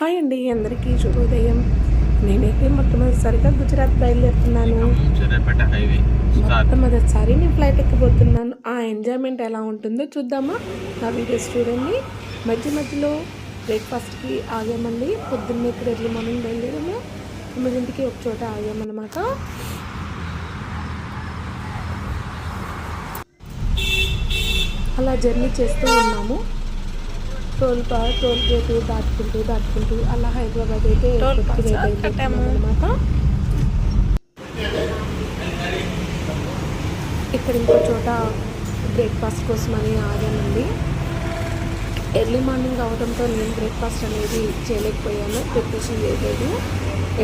Hi అండి అందరికీ శుభోదయం. నేనైతే మొట్టమొదటిసారిగా గుజరాత్ బయలుదేరుతున్నాను. మొట్టమొదటిసారి నేను ఫ్లైట్ ఎక్కబోతున్నాను. ఆ ఎంజాయ్మెంట్ ఎలా ఉంటుందో చూద్దామా? నా వీడియోస్ చూడండి. మధ్య మధ్యలో బ్రేక్ఫాస్ట్కి ఆగామండి. పొద్దున్నే ఇక్కడ ఎర్లీ మార్నింగ్ బయలుదేరాము. తొమ్మిదింటికి ఒక చోట ఆగామన్నమాట. అలా జర్నీ చేస్తూ ఉన్నాము. టోల్ పా టోల్ గేట్ దాటుకుంటూ దాటుకుంటూ అలా హైదరాబాద్ అయితే అనమాట ఇక్కడ ఇంకో చోట బ్రేక్ఫాస్ట్ కోసమని ఆగానండి. ఎర్లీ మార్నింగ్ అవడంతో నేను బ్రేక్ఫాస్ట్ అనేది చేయలేకపోయాను ప్రిపరేషన్ చేయలేదు.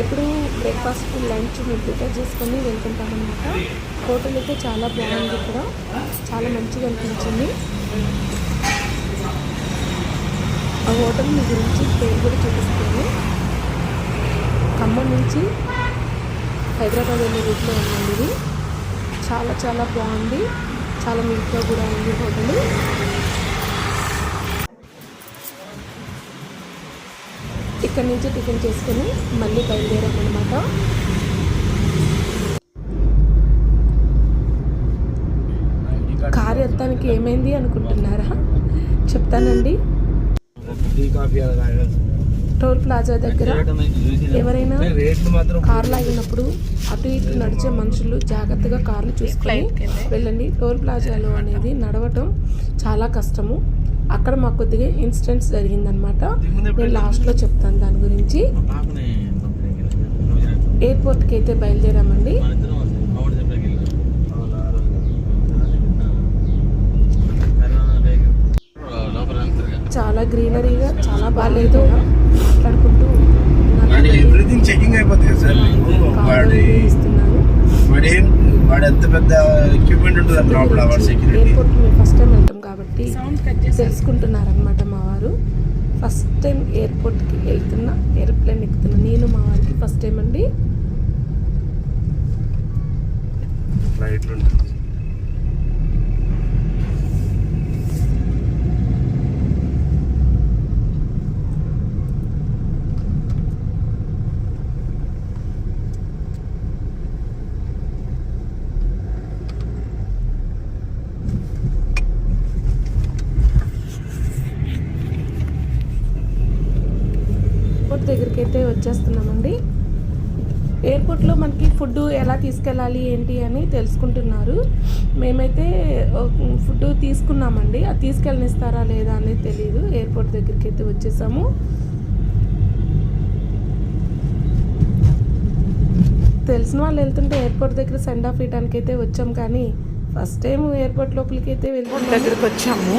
ఎప్పుడు బ్రేక్ఫాస్ట్ లంచ్ మేము ప్రిపేర్ చేసుకొని వెళ్తుంటామన్నమాట. హోటల్ అయితే చాలా బాగుంది ఇక్కడ. చాలా మంచిగా అనిపించింది. ఆ మీ గురించి పేరు కూడా చూపిస్తాను ఖమ్మం నుంచి హైదరాబాద్ వెళ్ళే రూట్లో ఉందండి ఇది. చాలా చాలా బాగుంది. చాలా నీట్గా కూడా ఉంది హోటల్. ఇక్కడ నుంచి టిఫిన్ చేసుకొని మళ్ళీ బయలుదేరామన్నమాట. కారు ఎత్తానికి ఏమైంది అనుకుంటున్నారా? చెప్తానండి. టోల్ ప్లాజా దగ్గర ఎవరైనా కార్లు ఆగినప్పుడు అటు ఇటు నడిచే మనుషులు జాగ్రత్తగా కార్లు చూసుకొని వెళ్ళండి. టోల్ ప్లాజాలో అనేది నడవటం చాలా కష్టము. అక్కడ మాకు కొద్దిగా ఇన్సిడెంట్స్ జరిగిందనమాట నేను లాస్ట్లో చెప్తాను దాని గురించి. ఎయిర్పోర్ట్కి అయితే బయలుదేరామండి మన ఇద్దరం వస్తాం. మా వాడి దగ్గరికి వెళ్ళాం. అవునా, ఆ రోజు. Corona time. లోపల వెళ్తారు కదా. చాలా గ్రీనరీగా చాలా బాగాలేదు మాట్లాడుకుంటూ ఎవ్రీథింగ్ చెకింగ్ అయిపోతుంది కదా సార్. మీకు వాడి ఇస్తున్నారు. వాడి ఏం వాడు ఎంత పెద్ద ఎక్విప్మెంట్ ఉంటుంది అండి లోపల వాడి సెక్యూరిటీ ఎయిర్పోర్ట్ మేము ఫస్ట్ టైం వెళ్తాం కాబట్టి తెలుసుకుంటున్నారనమాట మా వారు. ఫస్ట్ టైం ఎయిర్పోర్ట్కి వెళ్తున్నా ఏరోప్లేన్ ఎక్కుతున్నా నేను మా వారికి ఫస్ట్ టైం అండి. ఫ్లైట్లు ఉంటుంది. ఎయిర్పోర్ట్ దగ్గరికి అయితే వచ్చేస్తున్నామండి. ఎయిర్పోర్ట్లో మనకి ఫుడ్ ఎలా తీసుకెళ్ళాలి ఏంటి అని తెలుసుకుంటున్నారు. మేమైతే ఫుడ్ తీసుకున్నామండి. అది తీసుకెళ్ళనిస్తారా లేదా అనేది తెలియదు ఎయిర్పోర్ట్ దగ్గరికి అయితే వచ్చేసాము. తెలిసిన వాళ్ళు వెళ్తుంటే ఎయిర్పోర్ట్ దగ్గర సెండ్ ఆఫ్ ఇవ్వడానికి అయితే వచ్చాం కానీ ఫస్ట్ టైం ఎయిర్పోర్ట్ లోపలికి అయితే వెళ్తున్నాం. దగ్గరికి వచ్చాము.